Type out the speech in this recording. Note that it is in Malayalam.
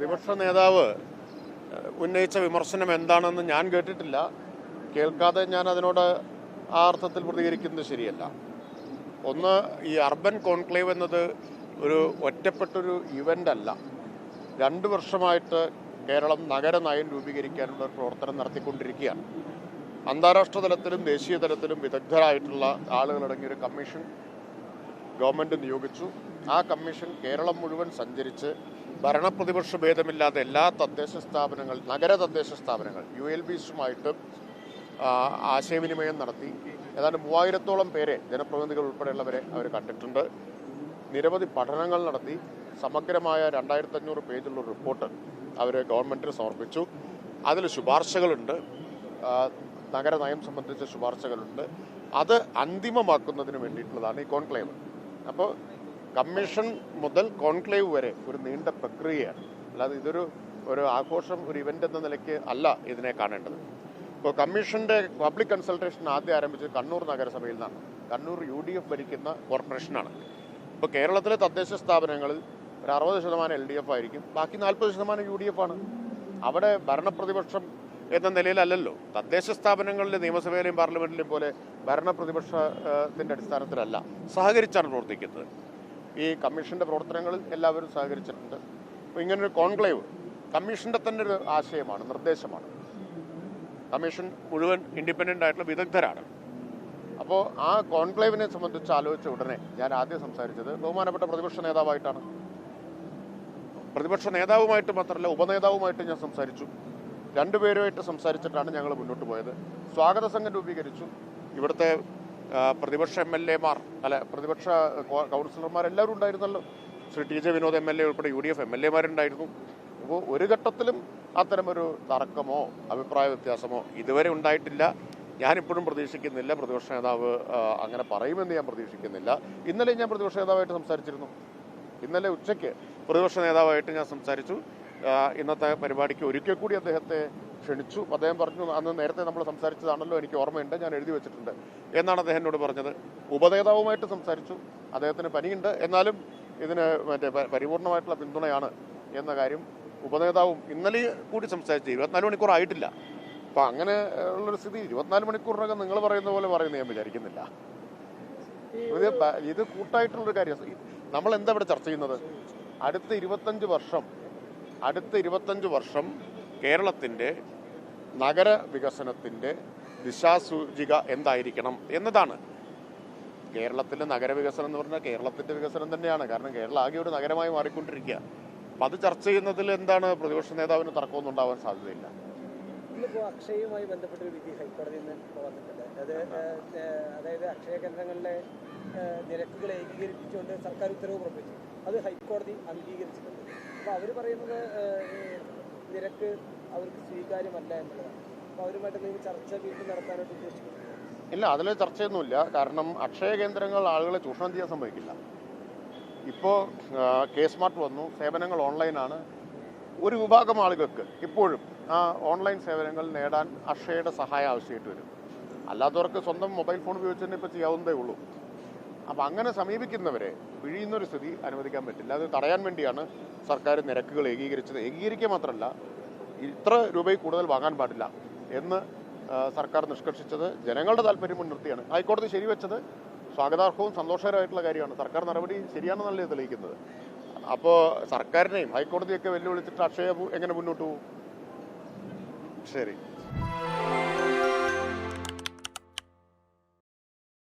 പ്രതിപക്ഷ നേതാവ് ഉന്നയിച്ച വിമർശനം എന്താണെന്ന് ഞാൻ കേട്ടിട്ടില്ല. കേൾക്കാതെ ഞാൻ അതിനോട് ആ അർത്ഥത്തിൽ പ്രതികരിക്കുന്നത് ശരിയല്ല. ഒന്ന് ഈ അർബൻ കോൺക്ലേവ് എന്നത് ഒരു ഒറ്റപ്പെട്ടൊരു ഇവന്റ് അല്ല. രണ്ട് വർഷമായിട്ട് കേരളം നഗര നയം രൂപീകരിക്കാനുള്ള പ്രവർത്തനം നടത്തിക്കൊണ്ടിരിക്കുകയാണ്. അന്താരാഷ്ട്ര തലത്തിലും ദേശീയ തലത്തിലും വിദഗ്ധരായിട്ടുള്ള ആളുകളടങ്ങിയ ഒരു കമ്മീഷൻ ഗവൺമെന്റ് നിയോഗിച്ചു. ആ കമ്മീഷൻ കേരളം മുഴുവൻ സഞ്ചരിച്ച് ഭരണപ്രതിപക്ഷ ഭേദമില്ലാതെ എല്ലാ തദ്ദേശ സ്ഥാപനങ്ങൾ നഗര തദ്ദേശ സ്ഥാപനങ്ങൾ യു എൽ ബിസുമായിട്ട് ആശയവിനിമയം നടത്തി. ഏതാണ്ട് മൂവായിരത്തോളം പേരെ ജനപ്രതിനിധികൾ ഉൾപ്പെടെയുള്ളവരെ അവർ കണ്ടിട്ടുണ്ട്. നിരവധി പഠനങ്ങൾ നടത്തി. സമഗ്രമായ രണ്ടായിരത്തി അഞ്ഞൂറ് പേജുള്ള റിപ്പോർട്ട് അവർ ഗവൺമെന്റിന് സമർപ്പിച്ചു. അതിൽ ശുപാർശകളുണ്ട്. നഗര നയം സംബന്ധിച്ച ശുപാർശകളുണ്ട്. അത് അന്തിമമാക്കുന്നതിന് വേണ്ടിയിട്ടുള്ളതാണ് ഈ കോൺക്ലേവ്. അപ്പോൾ കമ്മീഷൻ മുതൽ കോൺക്ലേവ് വരെ ഒരു നീണ്ട പ്രക്രിയയാണ്. അല്ലാതെ ഇതൊരു ഒരു ആഘോഷം ഒരു ഇവന്റ് എന്ന നിലയ്ക്ക് അല്ല ഇതിനെ കാണേണ്ടത്. ഇപ്പോൾ കമ്മീഷന്റെ പബ്ലിക് കൺസൾട്ടേഷൻ ആദ്യം ആരംഭിച്ചത് കണ്ണൂർ നഗരസഭയിൽ നിന്നാണ്. കണ്ണൂർ യു ഡി എഫ് ഭരിക്കുന്ന കോർപ്പറേഷനാണ് ഇപ്പോൾ കേരളത്തിലെ തദ്ദേശ സ്ഥാപനങ്ങളിൽ ഒരു അറുപത് ശതമാനം എൽ ഡി എഫ് ആയിരിക്കും. ബാക്കി നാൽപ്പത് ശതമാനം യു ഡി എഫ് ആണ്. അവിടെ ഭരണപ്രതിപക്ഷം എന്ന നിലയിലല്ലല്ലോ. തദ്ദേശ സ്ഥാപനങ്ങളിലെ നിയമസഭയിലെയും പാർലമെന്റിലെയും പോലെ ഭരണ ഭരണപ്രതിപക്ഷത്തിന്റെ അടിസ്ഥാനത്തിലല്ല സഹകരിച്ചാണ് പ്രവർത്തിക്കുന്നത്. ഈ കമ്മീഷന്റെ പ്രവർത്തനങ്ങളിൽ എല്ലാവരും സഹകരിച്ചിട്ടുണ്ട്. അപ്പോൾ ഇങ്ങനൊരു കോൺക്ലേവ് കമ്മീഷന്റെ തന്നെ ഒരു ആശയമാണ് നിർദ്ദേശമാണ്. കമ്മീഷൻ മുഴുവൻ ഇൻഡിപെൻഡന്റ് ആയിട്ടുള്ള വിദഗ്ധരാണ്. അപ്പോൾ ആ കോൺക്ലേവിനെ സംബന്ധിച്ച് ആലോചിച്ച ഉടനെ ഞാൻ ആദ്യം സംസാരിച്ചത് ബഹുമാനപ്പെട്ട പ്രതിപക്ഷ നേതാവായിട്ടാണ്. പ്രതിപക്ഷ നേതാവുമായിട്ട് മാത്രമല്ല ഉപനേതാവുമായിട്ട് ഞാൻ സംസാരിച്ചു. രണ്ടുപേരുമായിട്ട് സംസാരിച്ചിട്ടാണ് ഞങ്ങൾ മുന്നോട്ട് പോയത്. സ്വാഗത സംഘം രൂപീകരിച്ചു. ഇവിടുത്തെ പ്രതിപക്ഷ എം എൽ എമാർ അല്ല പ്രതിപക്ഷ കൗൺസിലർമാർ എല്ലാവരും ഉണ്ടായിരുന്നല്ലോ. Shri T J Vinod M L A ഉൾപ്പെടെ U D F M L എമാരുണ്ടായിരുന്നു. അപ്പോൾ ഒരു ഘട്ടത്തിലും അത്തരമൊരു തർക്കമോ അഭിപ്രായ വ്യത്യാസമോ ഇതുവരെ ഉണ്ടായിട്ടില്ല. ഞാനിപ്പോഴും പ്രതീക്ഷിക്കുന്നില്ല. പ്രതിപക്ഷ നേതാവ് അങ്ങനെ പറയുമെന്ന് ഞാൻ പ്രതീക്ഷിക്കുന്നില്ല. ഇന്നലെ ഞാൻ പ്രതിപക്ഷ നേതാവായിട്ട് സംസാരിച്ചിരുന്നു. ഇന്നലെ ഉച്ചയ്ക്ക് പ്രതിപക്ഷ നേതാവായിട്ട് ഞാൻ സംസാരിച്ചു. ഇന്നത്തെ പരിപാടിക്ക് ഒരിക്കൽ കൂടി അദ്ദേഹത്തെ ക്ഷണിച്ചു. അദ്ദേഹം പറഞ്ഞു അന്ന് നേരത്തെ നമ്മൾ സംസാരിച്ചതാണല്ലോ എനിക്ക് ഓർമ്മയുണ്ട് ഞാൻ എഴുതി വെച്ചിട്ടുണ്ട്. എന്നാണ് അദ്ദേഹം എന്നോട് പറഞ്ഞത്. ഉപനേതാവുമായിട്ട് സംസാരിച്ചു. അദ്ദേഹത്തിന് പനിയുണ്ട്. എന്നാലും ഇതിന് മറ്റേ പരിപൂർണമായിട്ടുള്ള പിന്തുണയാണ് എന്ന കാര്യം ഉപനേതാവും ഇന്നലെ കൂടി സംസാരിച്ചു. ഇരുപത്തിനാല് മണിക്കൂർ ആയിട്ടില്ല. അപ്പം അങ്ങനെ ഉള്ളൊരു സ്ഥിതി. ഇരുപത്തിനാല് മണിക്കൂറിനകം നിങ്ങൾ പറയുന്ന പോലെ പറയുന്നത് ഞാൻ വിചാരിക്കുന്നില്ല. ഇത് ഇത് കൂട്ടായിട്ടുള്ളൊരു കാര്യം. നമ്മൾ എന്താ ഇവിടെ ചർച്ച ചെയ്യുന്നത്? അടുത്ത ഇരുപത്തഞ്ച് വർഷം അടുത്ത ഇരുപത്തഞ്ച് വർഷം കേരളത്തിന്റെ നഗര വികസനത്തിന്റെ ദിശാസൂചിക എന്തായിരിക്കണം എന്നതാണ്. കേരളത്തിലെ നഗരവികസനം എന്ന് പറഞ്ഞാൽ കേരളത്തിന്റെ വികസനം തന്നെയാണ്. കാരണം കേരളം ആകെ ഒരു നഗരമായി മാറിക്കൊണ്ടിരിക്കുക. അപ്പം അത് ചർച്ച ചെയ്യുന്നതിൽ എന്താണ് പ്രതിപക്ഷ നേതാവിന് തർക്കമൊന്നും ഉണ്ടാവാൻ സാധ്യതയില്ല ഇന്നിപ്പോൾ ബന്ധപ്പെട്ട ഒരു വിധി ഹൈക്കോടതിയിൽ നിന്ന് വന്നിട്ടുണ്ട് അത് അതായത് അക്ഷയ കേന്ദ്രങ്ങളിലെ നിരക്കുകൾ ഏകീകരിപ്പിച്ചുകൊണ്ട് സർക്കാർ ഉത്തരവ് പുറപ്പെടുവിച്ചു. അത് ഹൈക്കോടതി അംഗീകരിച്ചിട്ടുണ്ട്. അപ്പോൾ അവർ പറയുന്നത് നിരക്ക് അവർക്ക് സ്വീകാര്യമല്ല എന്നുള്ളതാണ്. അപ്പോൾ അവരുമായിട്ട് നിങ്ങൾ ചർച്ച വീണ്ടും നടത്താനായിട്ട് ഉദ്ദേശിക്കുന്നു ഇല്ല അതിൽ ചർച്ചയൊന്നുമില്ല. കാരണം അക്ഷയ കേന്ദ്രങ്ങൾ ആളുകളെ ചൂഷണം ചെയ്യാൻ സമ്മതിക്കില്ല. ഇപ്പോൾ കെ സ്മാർട്ട് വന്നു. സേവനങ്ങൾ ഓൺലൈനാണ്. ഒരു വിഭാഗം ആളുകൾക്ക് ഇപ്പോഴും ആ ഓൺലൈൻ സേവനങ്ങൾ നേടാൻ അക്ഷയയുടെ സഹായം ആവശ്യമായിട്ട് വരും. അല്ലാത്തവർക്ക് സ്വന്തം മൊബൈൽ ഫോൺ ഉപയോഗിച്ച് തന്നെ ഇപ്പോൾ ചെയ്യാവുന്നതേ ഉള്ളൂ. അപ്പം അങ്ങനെ സമീപിക്കുന്നവരെ പിഴിയുന്നൊരു സ്ഥിതി അനുവദിക്കാൻ പറ്റില്ല. അത് തടയാൻ വേണ്ടിയാണ് സർക്കാർ നിരക്കുകൾ ഏകീകരിച്ചത്. ഏകീകരിക്കുക മാത്രമല്ല ഇത്ര രൂപയിൽ കൂടുതൽ വാങ്ങാൻ പാടില്ല എന്ന് സർക്കാർ നിഷ്കർഷിച്ചത് ജനങ്ങളുടെ താല്പര്യം മുൻനിർത്തിയാണ്. ഹൈക്കോടതി ശരിവെച്ചത് സ്വാഗതാർഹവും സന്തോഷകരമായിട്ടുള്ള കാര്യമാണ്. സർക്കാർ നടപടി ശരിയാണെന്നല്ലേ തെളിയിക്കുന്നത്? അപ്പോൾ സർക്കാരിനെയും ഹൈക്കോടതിയൊക്കെ വെല്ലുവിളിച്ചിട്ട് അക്ഷയ എങ്ങനെ മുന്നോട്ട് പോകും? ശരി.